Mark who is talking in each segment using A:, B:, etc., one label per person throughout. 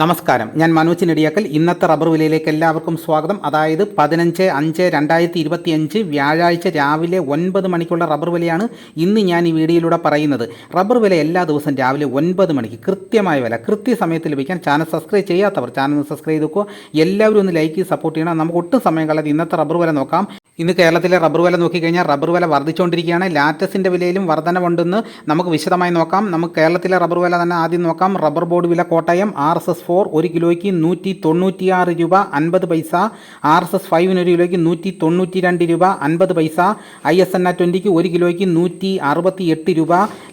A: നമസ്കാരം. ഞാൻ മനോജ് നെടിയാക്കൽ. ഇന്നത്തെ റബ്ബർ വിലയിലേക്ക് എല്ലാവർക്കും സ്വാഗതം. അതായത് പതിനഞ്ച് അഞ്ച് രണ്ടായിരത്തി ഇരുപത്തി അഞ്ച് വ്യാഴാഴ്ച രാവിലെ ഒൻപത് മണിക്കുള്ള റബ്ബർ വിലയാണ് ഇന്ന് ഞാൻ ഈ വീഡിയോയിലൂടെ പറയുന്നത്. റബ്ബർ വില എല്ലാ ദിവസവും രാവിലെ ഒൻപത് മണിക്ക് കൃത്യമായ വില കൃത്യസമയത്ത് ലഭിക്കാൻ ചാനൽ സബ്സ്ക്രൈബ് ചെയ്യാത്തവർ ചാനൽ സബ്സ്ക്രൈബ് ചെയ്തു എല്ലാവരും ഒന്ന് ലൈക്ക് സപ്പോർട്ട് ചെയ്യണം. നമുക്ക് ഒട്ടും സമയം കളയാതെ ഇന്നത്തെ റബ്ബർ വില നോക്കാം. ഇന്ന് കേരളത്തിലെ റബ്ബർ വില നോക്കിക്കഴിഞ്ഞാൽ റബ്ബർ വില വർദ്ധിച്ചുകൊണ്ടിരിക്കുകയാണ്. ലാറ്റസിന്റെ വിലയിലും വർധനമുണ്ടെന്ന് നമുക്ക് വിശദമായി നോക്കാം. നമുക്ക് കേരളത്തിലെ റബ്ബർ വില തന്നെ ആദ്യം നോക്കാം. റബ്ബർ ബോർഡ് വില Kottayam R S S four ഒരു കിലോയ്ക്ക് നൂറ്റി തൊണ്ണൂറ്റിയാറ് രൂപ അൻപത് പൈസ ആർ എസ് എസ് ഫൈവിന് ഒരു കിലോയ്ക്ക് നൂറ്റി തൊണ്ണൂറ്റി രണ്ട് രൂപ അൻപത് പൈസ ഐ എസ് എൻ ആ ട്വന്റിക്ക് ഒരു കിലോയ്ക്ക് നൂറ്റി അറുപത്തി എട്ട് രൂപ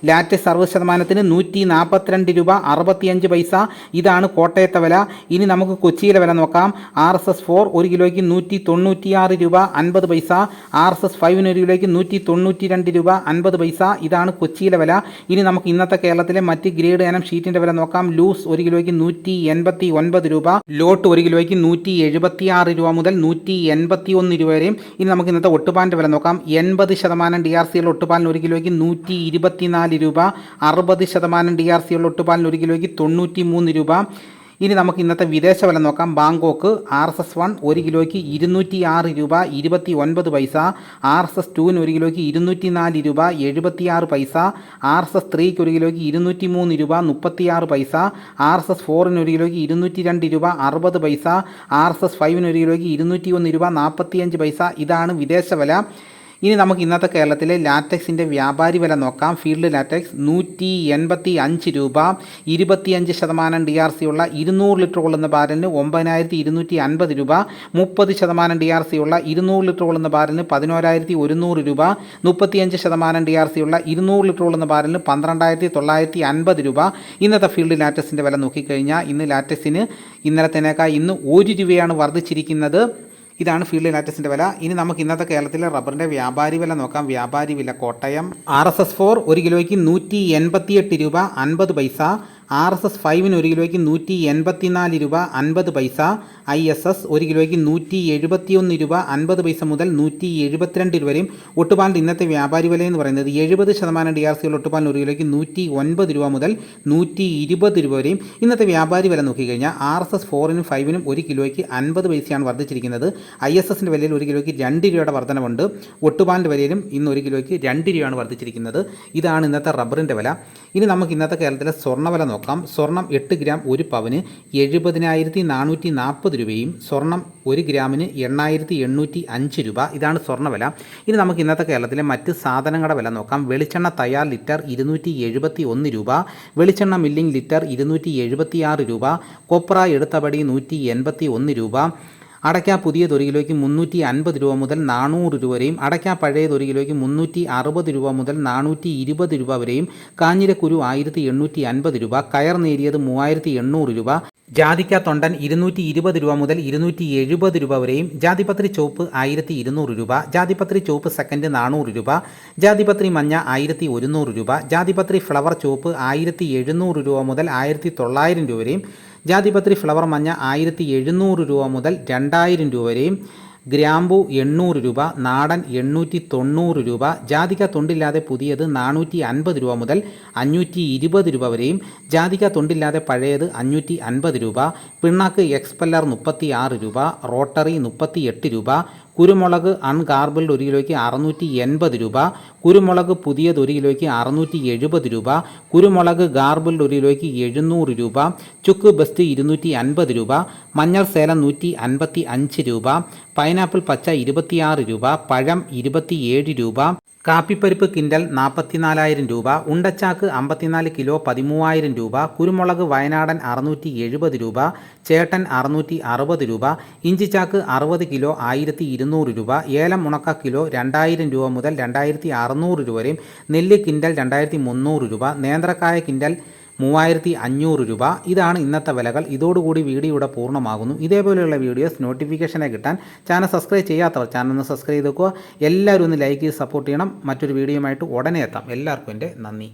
A: ലാറ്റസ് അറുപത് ശതമാനത്തിന് നൂറ്റി നാൽപ്പത്തിരണ്ട് രൂപ അറുപത്തിയഞ്ച് പൈസ. ഇതാണ് കോട്ടയത്തെ വില. ഇനി നമുക്ക് കൊച്ചിയിലെ വില നോക്കാം. ആർ എസ് എസ് ഫോർ ഒരു കിലോയ്ക്ക് നൂറ്റി തൊണ്ണൂറ്റിയാറ് രൂപ അൻപത് പൈസ ആർ എസ് എസ് ഫൈവിന് ഒരു കിലോയ്ക്ക് നൂറ്റി തൊണ്ണൂറ്റി രണ്ട് രൂപ അൻപത് പൈസ. ഇതാണ് കൊച്ചിയിലെ വില. ഇനി നമുക്ക് ഇന്നത്തെ കേരളത്തിലെ മറ്റ് ഗ്രേഡ് ഇനം ഷീറ്റിന്റെ വില നോക്കാം. ലൂസ് ഒരു കിലോയ്ക്ക് നൂറ്റി എൺപത്തി ഒൻപത് രൂപ ലോട്ട് ഒരു കിലോയ്ക്ക് നൂറ്റി എഴുപത്തി ആറ് രൂപ മുതൽ നൂറ്റി എൺപത്തി ഒന്ന് രൂപ വരെയും. ഇനി നമുക്ക് ഇന്നത്തെ ഒട്ടുപാലിന്റെ വില നോക്കാം. എൺപത് ശതമാനം ഡി ആർ സിയുള്ള ഒട്ടുപാലിന് ഒരു കിലോയ്ക്ക് നൂറ്റി ഇരുപത്തിനാല് രൂപ അറുപത് ശതമാനം ഡി ആർ സിയുള്ള ഒട്ടുപാലിന് ഒരു കിലോയ്ക്ക് തൊണ്ണൂറ്റി മൂന്ന് രൂപ. ഇനി നമുക്ക് ഇന്നത്തെ വിദേശ വില നോക്കാം. Bangkok R S S one ഒരു കിലോയ്ക്ക് ഇരുന്നൂറ്റി ആറ് രൂപ ഇരുപത്തി ഒൻപത് പൈസ. ആർ എസ് എസ് ടുവിന് ഒരു കിലോയ്ക്ക് ഇരുന്നൂറ്റി നാല് രൂപ എഴുപത്തിയാറ് പൈസ. ആർ എസ് എസ് ത്രീക്ക് ഒരു കിലോയ്ക്ക് ഇരുന്നൂറ്റി മൂന്ന് രൂപ മുപ്പത്തിയാറ് പൈസ. ആർ എസ് എസ് ഫോറിന് ഒരു കിലോയ്ക്ക് ഇരുന്നൂറ്റി രണ്ട് രൂപ അറുപത് പൈസ. ആർ എസ് എസ് ഫൈവിന് ഒരു കിലോയ്ക്ക് ഇരുന്നൂറ്റി ഒന്ന് രൂപ നാൽപ്പത്തിയഞ്ച് പൈസ. ഇതാണ് വിദേശ വില. ഇനി നമുക്ക് ഇന്നത്തെ കേരളത്തിലെ ലാറ്റക്സിന്റെ വ്യാപാരി വില നോക്കാം. ഫീൽഡ് ലാറ്റക്സ് നൂറ്റി എൺപത്തി അഞ്ച് രൂപ ഇരുപത്തിയഞ്ച് ശതമാനം ഡി ആർ സി ഉള്ള ഇരുന്നൂറ് ലിറ്റർ കൊള്ളുന്ന ബാരലിന് ഒമ്പതിനായിരത്തി ഇരുന്നൂറ്റി അൻപത് രൂപ മുപ്പത് ശതമാനം ഡി ആർ സി ഉള്ള ഇരുന്നൂറ് ലിറ്റർ കൊള്ളുന്ന ബാരലിന് പതിനോരായിരത്തി ഒരുന്നൂറ് രൂപ മുപ്പത്തിയഞ്ച് ശതമാനം ഡി ആർ സി ഉള്ള ഇരുന്നൂറ് ലിറ്റർ കൊള്ളുന്ന ബാരലിന് പന്ത്രണ്ടായിരത്തി തൊള്ളായിരത്തി അൻപത് രൂപ. ഇന്നത്തെ ഫീൽഡ് ലാറ്റക്സിന്റെ വില നോക്കിക്കഴിഞ്ഞാൽ ഇന്ന് ലാറ്റക്സിന് ഇന്നലത്തേനേക്കാൾ ഇന്ന് ഒരു രൂപയാണ് വർദ്ധിച്ചിരിക്കുന്നത്. ഇതാണ് ഫീൽഡ് ലാറ്റസിന്റെ വില. ഇനി നമുക്ക് ഇന്നത്തെ കേരളത്തിലെ റബ്ബറിന്റെ വ്യാപാരി വില നോക്കാം. വ്യാപാരി വില Kottayam. R S S four ഒരു കിലോയ്ക്ക് നൂറ്റി എൺപത്തിയെട്ട് രൂപ അൻപത് പൈസ. ആർ എസ് എസ് ഫൈവിന് ഒരു കിലോയ്ക്ക് നൂറ്റി എൺപത്തിനാല് രൂപ അൻപത് പൈസ ഐ എസ് എസ് ഒരു കിലോയ്ക്ക് നൂറ്റി എഴുപത്തിയൊന്ന് രൂപ അൻപത് പൈസ മുതൽ നൂറ്റി എഴുപത്തിരണ്ട് രൂപ വരെയും ഒട്ടുപാലിന്റെ ഇന്നത്തെ വ്യാപാരി വില എന്ന് പറയുന്നത് എഴുപത് ശതമാനം ഡി ആർ സിയുള്ള ഒട്ടുപാലിന് ഒരു കിലോയ്ക്ക് നൂറ്റി ഒൻപത് രൂപ മുതൽ നൂറ്റി ഇരുപത് രൂപ വരെയും ഇന്നത്തെ വ്യാപാരി വില നോക്കിക്കഴിഞ്ഞാൽ ആർ എസ് എസ് ഫോറിനും ഫൈവിനും ഒരു കിലോയ്ക്ക് അൻപത് പൈസയാണ് വർദ്ധിച്ചിരിക്കുന്നത്. ഐ എസ് എസിന്റെ വിലയിൽ ഒരു കിലോയ്ക്ക് രണ്ട് രൂപയുടെ വർധനമുണ്ട് ഒട്ടുപാലിന്റെ വിലയിലും ഇന്ന് ഒരു കിലോയ്ക്ക് രണ്ട് രൂപയാണ് വർദ്ധിച്ചിരിക്കുന്നത്. ഇതാണ് ഇന്നത്തെ റബ്ബറിന്റെ വില. ഇനി നമുക്ക് ഇന്നത്തെ കേരളത്തിലെ സ്വർണ വില സ്വർണം എട്ട് ഗ്രാം ഒരു പവന് എഴുപതിനായിരത്തി നാനൂറ്റി നാൽപ്പത് രൂപയും സ്വർണം ഒരു ഗ്രാമിന് എണ്ണായിരത്തി എണ്ണൂറ്റി അഞ്ച് രൂപ. ഇതാണ് സ്വർണവില ഇനി നമുക്ക് ഇന്നത്തെ കേരളത്തിലെ മറ്റ് സാധനങ്ങളുടെ വില നോക്കാം. വെളിച്ചെണ്ണ തയ്യാർ ലിറ്റർ ഇരുന്നൂറ്റി എഴുപത്തി ഒന്ന് രൂപ. വെളിച്ചെണ്ണ മില്ലിംഗ് ലിറ്റർ ഇരുന്നൂറ്റി എഴുപത്തി ആറ് രൂപ. കൊപ്ര എടുത്തപടി നൂറ്റി എൺപത്തി ഒന്ന് രൂപ. അടയ്ക്ക പുതിയത് ഒരു കിലോയ്ക്ക് മുന്നൂറ്റി അൻപത് രൂപ മുതൽ നാനൂറ് രൂപ വരെയും അടയ്ക്ക പഴയത് ഒരു കിലോയ്ക്ക് മുന്നൂറ്റി അറുപത് രൂപ മുതൽ നാനൂറ്റി ഇരുപത് രൂപ വരെയും കാഞ്ഞിരക്കുരു ആയിരത്തി എണ്ണൂറ്റി അൻപത് രൂപ കയർ നേരിയത് മൂവായിരത്തി എണ്ണൂറ് രൂപ ജാതിക്ക തൊണ്ടൻ ഇരുന്നൂറ്റി ഇരുപത് രൂപ മുതൽ ഇരുന്നൂറ്റി എഴുപത് രൂപ വരെയും ജാതിപത്രി ചോപ്പ് ആയിരത്തി ഇരുന്നൂറ് രൂപ ജാതിപത്രി ചോപ്പ് സെക്കൻഡ് നാനൂറ് രൂപ ജാതിപത്രി മഞ്ഞ ആയിരത്തി ഒരുന്നൂറ് രൂപ ജാതിപത്രി ഫ്ലവർ ചോപ്പ് ആയിരത്തി എഴുന്നൂറ് രൂപ മുതൽ ആയിരത്തി തൊള്ളായിരം രൂപ വരെയും ജാതിപത്രി ഫ്ലവർ മഞ്ഞ ആയിരത്തി എഴുന്നൂറ് രൂപ മുതൽ രണ്ടായിരം രൂപ വരെയും ഗ്രാമ്പു എണ്ണൂറ് രൂപ നാടൻ എണ്ണൂറ്റി തൊണ്ണൂറ് രൂപ ജാതിക തൊണ്ടില്ലാതെ പുതിയത് നാനൂറ്റി അൻപത് രൂപ മുതൽ അഞ്ഞൂറ്റി ഇരുപത് രൂപ വരെയും ജാതിക തൊണ്ടില്ലാതെ പഴയത് അഞ്ഞൂറ്റി അൻപത് രൂപ പിണ്ണാക്ക് എക്സ്പെല്ലർ മുപ്പത്തി ആറ് രൂപ റോട്ടറി മുപ്പത്തി എട്ട് രൂപ കുരുമുളക് അൺഗാർബിൾഡ് ഒരു കിലോയ്ക്ക് അറുന്നൂറ്റി എൺപത് രൂപ കുരുമുളക് പുതിയത് ഒരു കിലോയ്ക്ക് അറുന്നൂറ്റി എഴുപത് രൂപ കുരുമുളക് ഗാർബിൾഡ് ഒരു കിലോയ്ക്ക് എഴുന്നൂറ് രൂപ ചുക്ക് ബസ്റ്റ് ഇരുന്നൂറ്റി അൻപത് രൂപ മഞ്ഞൾ സേലം നൂറ്റി അൻപത്തി അഞ്ച് രൂപ പൈനാപ്പിൾ പച്ച ഇരുപത്തിയാറ് രൂപ പഴം ഇരുപത്തിയേഴ് രൂപ കാപ്പിപ്പരിപ്പ് കിൻഡൽ നാൽപ്പത്തിനാലായിരം രൂപ ഉണ്ടച്ചാക്ക് അമ്പത്തിനാല് കിലോ പതിമൂവായിരം രൂപ കുരുമുളക് വയനാടൻ അറുന്നൂറ്റി എഴുപത് രൂപ ചേട്ടൻ അറുന്നൂറ്റി അറുപത് രൂപ ഇഞ്ചിച്ചാക്ക് അറുപത് കിലോ ആയിരത്തി ഇരുന്നൂറ് രൂപ ഏലം ഉണക്ക കിലോ രണ്ടായിരം രൂപ മുതൽ രണ്ടായിരത്തി അറുന്നൂറ് രൂപ വരെയും നെല്ല് കിൻഡൽ രണ്ടായിരത്തി മുന്നൂറ് രൂപ നേന്ത്രക്കായ കിൻഡൽ മൂവായിരത്തി അഞ്ഞൂറ് രൂപ. ഇതാണ് ഇന്നത്തെ വിലകൾ. ഇതോടുകൂടി വീഡിയോ ഇവിടെ പൂർണമാകുന്നു. ഇതേപോലെയുള്ള വീഡിയോസ് നോട്ടിഫിക്കേഷനെ കിട്ടാൻ ചാനൽ സബ്സ്ക്രൈബ് ചെയ്യാത്തവർ ചാനൽ ഒന്ന് സബ്സ്ക്രൈബ് ചെയ്ത് വെക്കുക എല്ലാവരും ഒന്ന് ലൈക്ക് ചെയ്ത് സപ്പോർട്ട് ചെയ്യണം. മറ്റൊരു വീഡിയോയുമായിട്ട് ഉടനെ എത്താം. എല്ലാവർക്കും എന്റെ നന്ദി.